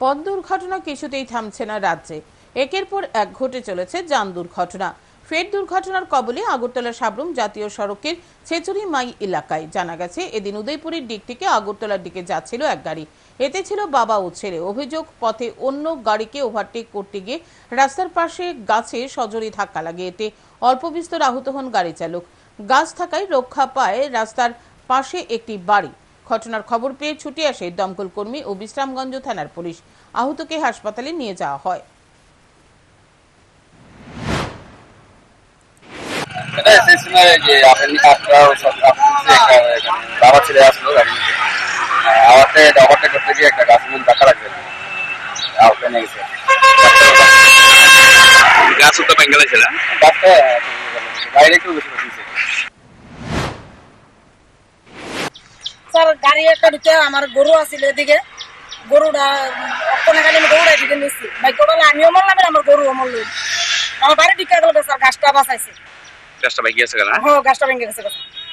পথ দুর্ঘটনা কিছুতেই থামছে না রাজ্যে। একের পর এক ঘটে চলেছে যান দুর্ঘটনা। ফের দুর্ঘটনার কবলে আগরতলা সাবরুম জাতীয় সড়কের ছেচুরি মাই এলাকায় জানা গেছে, এদিন উদয়পুরের দিক থেকে আগরতলার দিকে যাচ্ছিল এক গাড়ি। এতে ছিল বাবা ও ছেলে। অভিযোগ, পথে অন্য গাড়িকে ওভারটেক করতে গিয়ে রাস্তার পাশে গাছে সজোরে ধাক্কা লাগে। এতে অল্প বিস্তর আহত হন গাড়ি চালক। গাছ থাকায় রক্ষা পায় রাস্তার পাশে একটি বাড়ি। ঘটনার খবর পেয়ে ছুটে আসে দমকল কর্মী ও বিশ্রামগঞ্জ থানার পুলিশ। আহতকে হাসপাতালে নিয়ে যাওয়া হয়। সেই সময় যে আপনি আপনারা সব আপনি একটা বাবা ছেলে আসলো গাড়ি নিয়ে করতে গিয়ে একটা গাছ মন ধাক্কা লাগবে আউটে নিয়ে গেছে গাছ তো বেঙ্গলে ছিল। গাছটা গাড়ি একটু বেশি বসেছে স্যার গাড়ি একটা ঢুকে আমার গরু আছিল এদিকে। গরুটা অক্ষণে খালি আমি গরুটা এদিকে নিচ্ছি বাইক বলে আমিও মরলাম আমার গরু মরল। আমার বাড়ি ঢুকে গেল স্যার গাছটা বাঁচাইছে। গাছটা ভেঙে গেছে হ্যাঁ? গাছটা ভেঙে গেছে